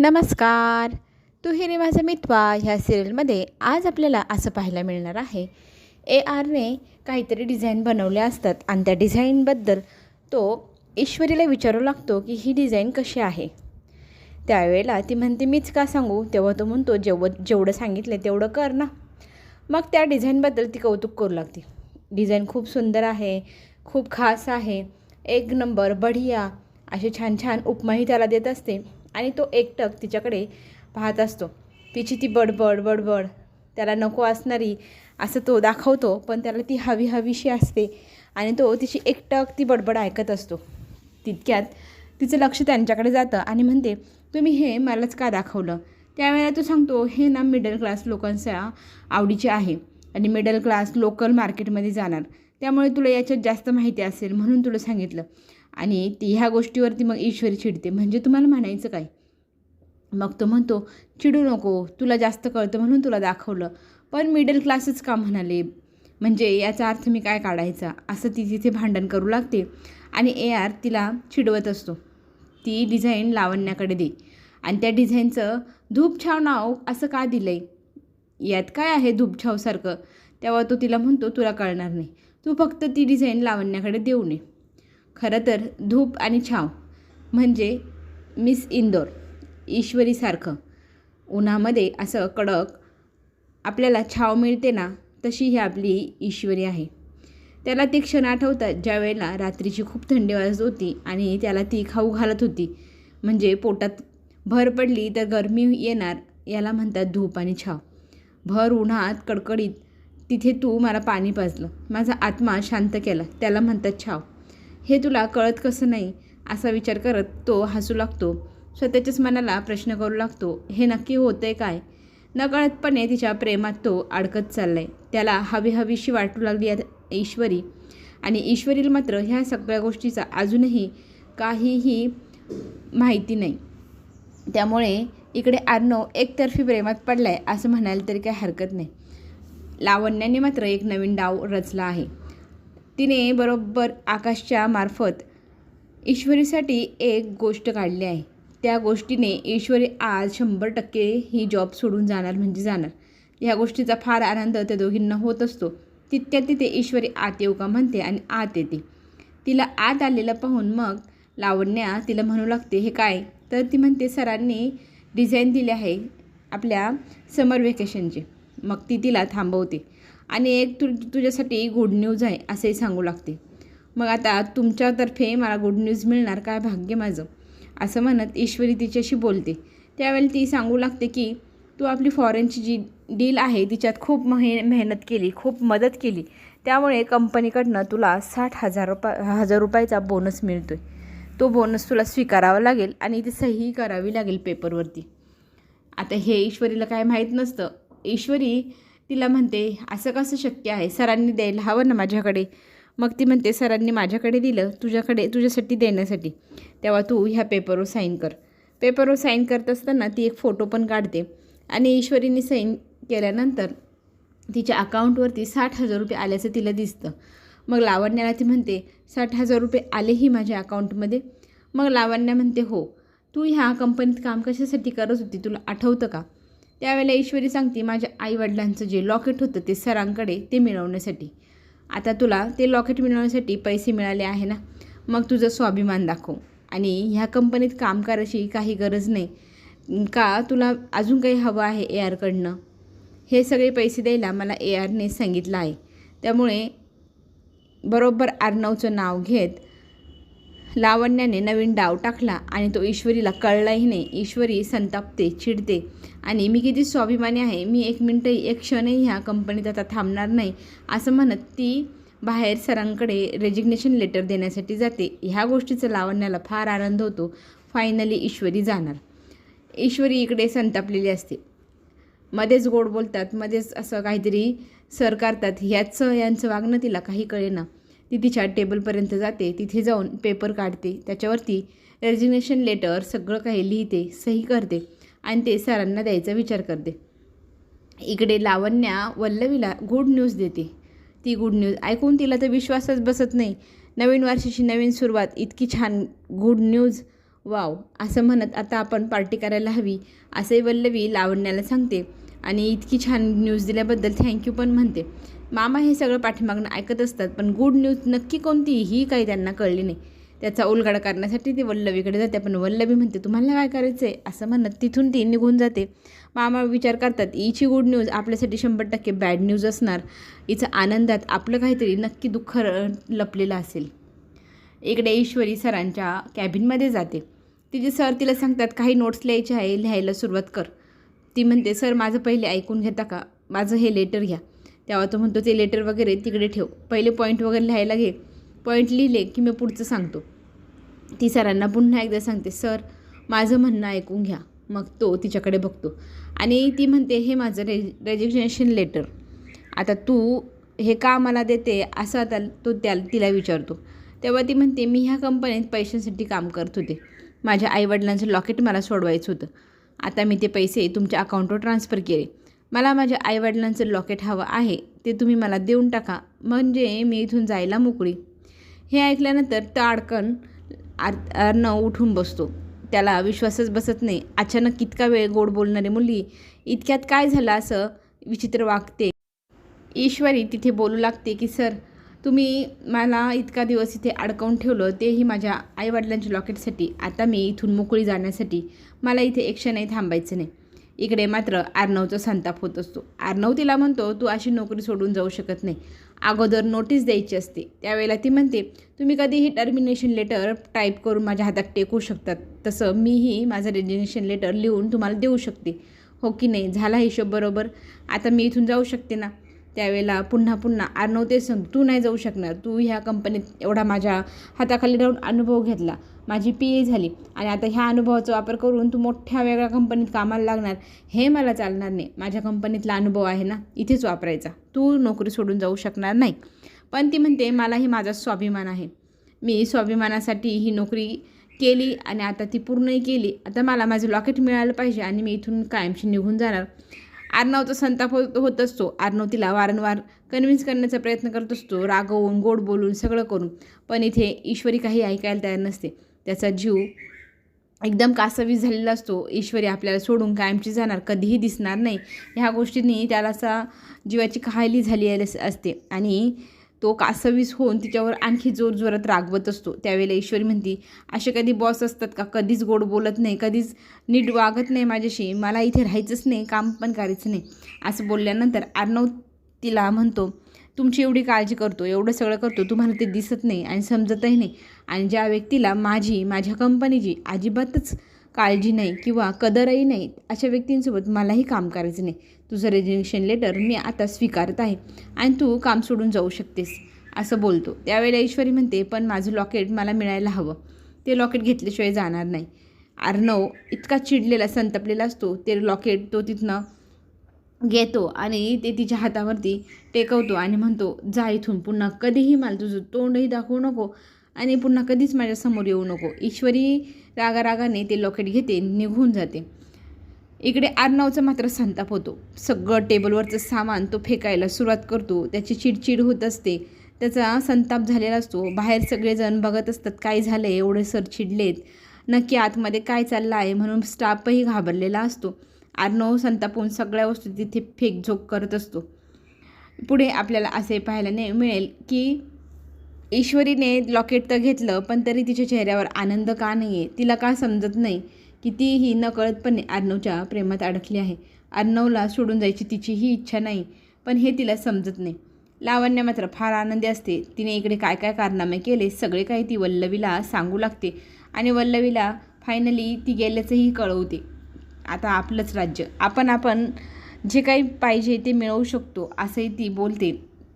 नमस्कार. तू हिरे माझा मितवा ह्या सिरियलमध्ये आज आपल्याला असं पाहायला मिळणार आहे. ए आरने काहीतरी डिझाईन बनवल्या असतात आणि त्या डिझाईनबद्दल तो ईश्वरीला विचारू लागतो की ही डिझाईन कशी आहे. त्यावेळेला ती म्हणते मीच का सांगू? तेव्हा तो म्हणतो जेव जेवढं सांगितलं तेवढं कर ना. मग त्या डिझाईनबद्दल ती कौतुक करू लागते. डिझाईन खूप सुंदर आहे खूप खास आहे एक नंबर बढिया असे छान छान उपमाही त्याला देत असते. आणि तो एकटक तिच्याकडे पाहत असतो. तिची ती बडबड बडबड. त्याला नको असणारी असं तो दाखवतो पण त्याला ती हवी हवीशी असते आणि तो तिची एकटक ती बडबड ऐकत असतो. तितक्यात तिचं लक्ष त्यांच्याकडे जातं आणि म्हणते तुम्ही हे मलाच का दाखवलं? त्यावेळेला तो सांगतो हे ना मिडल क्लास लोकांच्या आवडीचे आहे आणि मिडल क्लास लोकल मार्केटमध्ये जाणार. त्यामुळे तुला याच्यात जास्त माहिती असेल म्हणून तुला सांगितलं. आणि ती ह्या गोष्टीवरती मग ईश्वरी चिडते. म्हणजे तुम्हाला म्हणायचं काय? मग तो म्हणतो चिडू नको तुला जास्त कळतं म्हणून तुला दाखवलं. पण मिडल क्लासच का म्हणाले? म्हणजे याचा अर्थ मी काय काढायचा? असं ती तिथे भांडण करू लागते आणि ए आर तिला चिडवत असतो. ती डिझाईन लावण्याकडे दे. आणि त्या डिझाईनचं धूपछाव नाव असं का दिलं आहे यात काय आहे धूपछावसारखं तेव्हा तो तिला म्हणतो तुला कळणार नाही. तू फक्त ती डिझाईन लावण्याकडे देऊ नये. खरं तर धूप आणि छाव म्हणजे मिस इंदोर ईश्वरीसारखं. उन्हामध्ये असं कडक आपल्याला छाव मिळते ना तशी ही आपली ईश्वरी आहे. त्याला ती क्षण आठवतात ज्या वेळेला रात्रीची खूप थंडी वाजत होती आणि त्याला ती खाऊ घालत होती. म्हणजे पोटात भर पडली तर गरमी येणार याला म्हणतात धूप आणि छाव. भर उन्हात कडकडीत तिथे तू मला पाणी पाजलं. माझा आत्मा शांत केला. त्याला म्हणतात छाव. हे तुला कळत कसं नाही? असा विचार करत तो हसू लागतो. स्वतःच्याच मनाला प्रश्न करू लागतो हे नक्की होतं आहे काय? नकळतपणे तिच्या प्रेमात तो अडकत चालला आहे त्याला हवी हवीशी वाटू लागली ईश्वरी. आणि ईश्वरीला मात्र ह्या सगळ्या गोष्टीचा अजूनही काहीही माहिती नाही. त्यामुळे इकडे आर्नव एकतर्फी प्रेमात पडलाय आहे असं म्हणायला तरी काही हरकत नाही. लावण्याने मात्र एक नवीन डाव रचला आहे. तिने बरोबर आकाशच्या मार्फत ईश्वरीसाठी एक गोष्ट काढली आहे. त्या गोष्टीने ईश्वरी आज शंभर टक्के ही जॉब सोडून जाणार म्हणजे जाणार. ह्या गोष्टीचा फार आनंद त्या दोघींना होत असतो. तितक्या तिथे ईश्वरी आत येऊ का म्हणते आणि आत येते. तिला आत आलेलं पाहून मग लावण्या तिला म्हणू लागते हे काय? तर ती म्हणते सरांनी डिझाईन दिली आहे आपल्या समर व्हेकेशनचे मग ती तिला थांबवते. आणि एक तु तुझ्यासाठी गुड न्यूज आहे असेही सांगू लागते. मग आता तुमच्यातर्फे मला गुड न्यूज मिळणार काय भाग्य माझं? असं म्हणत ईश्वरी तिच्याशी बोलते. त्यावेळी ती सांगू लागते की तू आपली फॉरेनची जी डील आहे तिच्यात खूप महे मेहनत केली खूप मदत केली. त्यामुळे कंपनीकडनं तुला साठ हजार रुपा हजार रुपयाचा बोनस मिळतो आहे तो बोनस तुला स्वीकारावा लागेल आणि ती सही करावी लागेल पेपरवरती आता हे ईश्वरीला काय माहीत नसतं. ईश्वरी तिला म्हणते असं कसं शक्य आहे? सरांनी द्यायला हवं ना माझ्याकडे? मग ती म्हणते सरांनी माझ्याकडे दिलं तुझ्याकडे तुझ्यासाठी देण्यासाठी. तेव्हा तू ह्या पेपरवर साईन कर. पेपरवर साईन करत असताना ती एक फोटो पण काढते. आणि ईश्वरीने साईन केल्यानंतर तिच्या अकाउंटवरती साठ हजार रुपये आल्याचं तिला दिसतं. मग लावण्याला ती म्हणते साठ हजार रुपये आलेही माझ्या अकाउंटमध्ये मग लावण्या म्हणते हो. तू ह्या कंपनीत काम कशासाठी करत होती? तुला आठवतं का? त्यावेळेला ईश्वरी सांगते माझ्या आईवडिलांचं जे लॉकेट होतं ते सरांकडे ते मिळवण्यासाठी. आता तुला ते लॉकेट मिळवण्यासाठी पैसे मिळाले आहे ना? मग तुझं स्वाभिमान दाखव. आणि ह्या कंपनीत काम करायची काही गरज नाही. का तुला अजून काही हवं आहे ए आरकडनं हे सगळे पैसे द्यायला मला ए आरने सांगितलं आहे. त्यामुळे बरोबर आर्नवचं नाव घेत लावण्याने नवीन डाव टाकला आणि तो ईश्वरीला कळलाही नाही. ईश्वरी संतापते चिडते आणि मी किती स्वाभिमानी आहे मी एक मिनटंही एक क्षणही ह्या कंपनीत आता थांबणार नाही असं म्हणत ती बाहेर सरांकडे रेजिग्नेशन लेटर देण्यासाठी जाते. ह्या गोष्टीचा लावण्याला फार आनंद होतो. फायनली ईश्वरी जाणार. ईश्वरी इकडे संतापलेली असते. मध्येच गोड बोलतात मध्येच असं काहीतरी सर करतात ह्याचं यांचं वागणं तिला काही कळेना. ती तिच्या टेबलपर्यंत जाते तिथे जाऊन पेपर काढते त्याच्यावरती रेजिग्नेशन लेटर सगळं काही लिहिते सही करते आणि ते सरांना द्यायचा विचार करते. इकडे लावण्या वल्लवीला गुड न्यूज देते. ती गुड न्यूज ऐकून तिला तर विश्वासच बसत नाही. नवीन वर्षाची नवीन सुरुवात इतकी छान गुड न्यूज वाव असं म्हणत आता आपण पार्टी करायला हवी असे वल्लवी लावण्याला सांगते आणि इतकी छान न्यूज दिल्याबद्दल थँक्यू पण म्हणते. मामा हे सगळं पाठीमागणं ऐकत असतात पण गुड न्यूज नक्की कोणती ही काही त्यांना कळली नाही. त्याचा उलगडा करण्यासाठी ती वल्लवीकडे जाते. पण वल्लवी म्हणते तुम्हाला काय करायचं आहे असं म्हणत तिथून ती निघून जाते. मामा विचार करतात हिची गुड न्यूज आपल्यासाठी शंभर टक्के बॅड न्यूज असणार. हिचं आनंदात आपलं काहीतरी नक्की दुःख लपलेलं असेल. इकडे ईश्वरी सरांच्या कॅबिनमध्ये जाते. तिचे सर तिला सांगतात काही नोट्स लिहायचे आहे लिहायला सुरुवात कर. ती म्हणते सर माझं पहिले ऐकून घेता का? माझं हे लेटर घ्या. तेव्हा तो म्हणतो ते लेटर वगैरे तिकडे ठेव. पहिले पॉईंट वगैरे लिहायला घे. पॉईंट लिहिले की मी पुढचं सांगतो. ती सरांना पुन्हा एकदा सांगते सर माझं म्हणणं ऐकून घ्या. मग तो तिच्याकडे बघतो. आणि ती म्हणते हे माझं रे रेजिग्नेशन लेटर आता तू हे का मला देते? असं आता तो त्या तिला विचारतो. तेव्हा ती म्हणते मी ह्या कंपनीत पैशांसाठी काम करत होते. माझ्या आईवडिलांचं लॉकेट मला सोडवायचं होतं. आता मी ते पैसे तुमच्या अकाउंटवर ट्रान्सफर केले. मला माझ्या आईवडिलांचं लॉकेट हवं आहे ते तुम्ही मला देऊन टाका. म्हणजे मी इथून जायला मोकळी. हे ऐकल्यानंतर ताडकन आर अर्णव उठून बसतो. त्याला विश्वासच बसत नाही. अचानक इतका वेळ गोड बोलणारी मुलगी इतक्यात काय झालं असं विचित्र वागते. ईश्वरी तिथे बोलू लागते की सर तुम्ही मला इतका दिवस इथे अडकवून ठेवलं तेही माझ्या आईवडिलांच्या लॉकेटसाठी आता मी इथून मोकळी जाण्यासाठी. मला इथे एक नाही थांबायचं नाही. इकडे मात्र आर्नवचा संताप होत असतो. आर्नव तिला म्हणतो तू अशी नोकरी सोडून जाऊ शकत नाही. अगोदर नोटीस द्यायची असते. त्यावेळेला ती म्हणते तुम्ही कधीही टर्मिनेशन लेटर टाईप करून माझ्या हातात टेकू शकतात. तसं मीही माझं रेजिग्नेशन लेटर लिहून तुम्हाला देऊ शकते. हो की नाही? झाला हिशोब बरोबर? आता मी इथून जाऊ शकते ना? त्यावेळेला पुन्हा पुन्हा आर्नव ते सांग तू नाही जाऊ शकणार. तू ह्या कंपनीत एवढा माझ्या हाताखाली राहून अनुभव घेतला. माझी पी ए झाली. आणि आता ह्या अनुभवाचा वापर करून तू मोठ्या वेगळ्या कंपनीत कामाला लागणार. हे मला चालणार नाही. माझ्या कंपनीतला अनुभव आहे ना इथेच वापरायचा. तू नोकरी सोडून जाऊ शकणार नाही. पण ती म्हणते मलाही माझा स्वाभिमान आहे. मी स्वाभिमानासाठी ही नोकरी केली आणि आता ती पूर्णही केली. आता मला माझं लॉकेट मिळालं पाहिजे आणि मी इथून कायमशी निघून जाणार. आर्णवचा संताप होत होत असतो. आर्णव तिला वारंवार कन्व्हिन्स करण्याचा प्रयत्न करत असतो. रागवून गोड बोलून सगळं करून. पण इथे ईश्वरी काही ऐकायला तयार नसते. त्याचा जीव एकदम कासावीस झालेला असतो. ईश्वरी आपल्याला सोडून कायमची जाणार कधीही दिसणार नाही. ह्या गोष्टींनी त्याला असा जीवाची काहिली झाली असते. आणि तो कासवीस होऊन तिच्यावर आणखी जोर जोरात रागवत असतो. त्यावेळेला ईश्वरी म्हणती असे कधी बॉस असतात का? कधीच गोड बोलत नाही कधीच नीट वागत नाही माझ्याशी. मला इथे राहायचंच नाही काम पण करायचं नाही. असं बोलल्यानंतर अर्णव तिला म्हणतो तुमची एवढी काळजी करतो एवढं सगळं करतो तुम्हाला ते दिसत नाही आणि समजतही नाही. आणि ज्या व्यक्तीला माझी माझ्या कंपनीची अजिबातच काळजी नाही किंवा कदरही नाही अशा व्यक्तींसोबत मलाही काम करायचं नाही. तुझं रेजिग्नेशन लेटर मी आता स्वीकारत आहे आणि तू काम सोडून जाऊ शकतेस असं बोलतो. त्यावेळेला ईश्वरी म्हणते पण माझं लॉकेट मला मिळायला हवं. ते लॉकेट घेतल्याशिवाय जाणार नाही. अर्णव इतका चिडलेला संतपलेला असतो. ते लॉकेट तो तिथनं घेतो आणि ते तिच्या हातावरती टेकवतो आणि म्हणतो जा इथून पुन्हा कधीही मला तुझं तोंडही दाखवू नको आणि पुन्हा कधीच माझ्यासमोर येऊ नको. ईश्वरी रागारागाने ते लॉकेट घेते निघून जाते. इकडे अर्णवचा मात्र संताप होतो. सगळं टेबलवरचं सामान तो फेकायला सुरुवात करतो. त्याची चिडचिड होत असते. त्याचा संताप झालेला असतो. बाहेर सगळेजण बघत असतात काय झालं आहे एवढे सर चिडलेत. नक्की आतमध्ये काय चाललं आहे म्हणून स्टाफही घाबरलेला असतो. आर्नव संतापून सगळ्या वस्तू तिथे फेकझोक करत असतो. पुढे आपल्याला असे पाहायला नाही मिळेल की ईश्वरीने लॉकेट तर घेतलं पण तरी तिच्या चेहऱ्यावर आनंद का नाही आहे तिला का समजत नाही? कितीही नकळतपणे अर्णवच्या प्रेमात अडकली आहे. अर्णवला सोडून जायची तिचीही इच्छा नाही पण हे तिला समजत नाही. लावण्य मात्र फार आनंदी असते. तिने इकडे काय काय कारनामे केले सगळे काही ती वल्लवीला सांगू लागते आणि वल्लवीला फायनली ती गेल्याचंही कळवते. आता आपलंच राज्य. आपण आपण जे काही पाहिजे ते मिळवू शकतो असंही ती बोलते.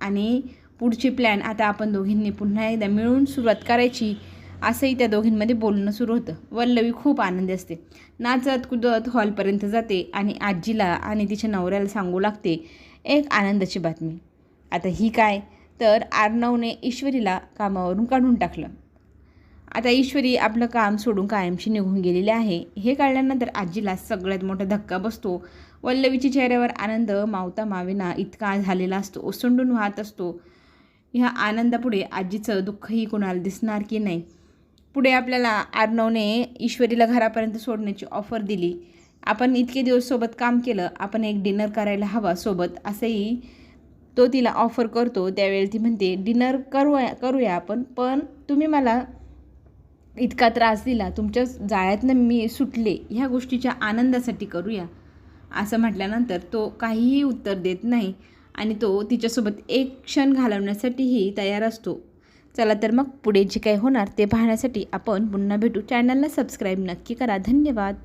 आणि पुढचे प्लॅन आता आपण दोघींनी पुन्हा एकदा मिळून सुरुवात करायची. असंही त्या दोघींमध्ये बोलणं सुरू होतं. वल्लवी खूप आनंदी असते. नाचत कुदत हॉलपर्यंत जाते आणि आजीला आणि तिच्या नवऱ्याला सांगू लागते एक आनंदाची बातमी. आता ही काय? तर आर्णवने ईश्वरीला कामावरून काढून टाकलं. आता ईश्वरी आपलं काम सोडून कायमशी निघून गेलेली आहे. हे कळल्यानंतर आजीला सगळ्यात मोठा धक्का बसतो. वल्लवीच्या चेहऱ्यावर आनंद मावता मावेना इतका झालेला असतो ओसंडून वाहत असतो. ह्या आनंदापुढे आजीचं दुःखही कोणाला दिसणार की नाही? पुढे आपल्याला आर्णवने ईश्वरीला घरापर्यंत सोडण्याची ऑफर दिली. आपण इतके दिवस सोबत काम केलं आपण एक डिनर करायला हवा सोबत असंही तो तिला ऑफर करतो. त्यावेळी ती म्हणते डिनर करूया करूया आपण पण तुम्ही मला इतका त्रास दिला तुमच्या जाळ्यातनं मी सुटले ह्या गोष्टीच्या आनंदासाठी करूया. असं म्हटल्यानंतर तो काहीही उत्तर देत नाही आणि तो तिच्यासोबत एक क्षण घालवण्यासाठीही तयार असतो. चला तर मग पुढे जे काही होणार ते पाहण्यासाठी आपण पुन्हा भेटू. चॅनलला सबस्क्राईब नक्की करा. धन्यवाद.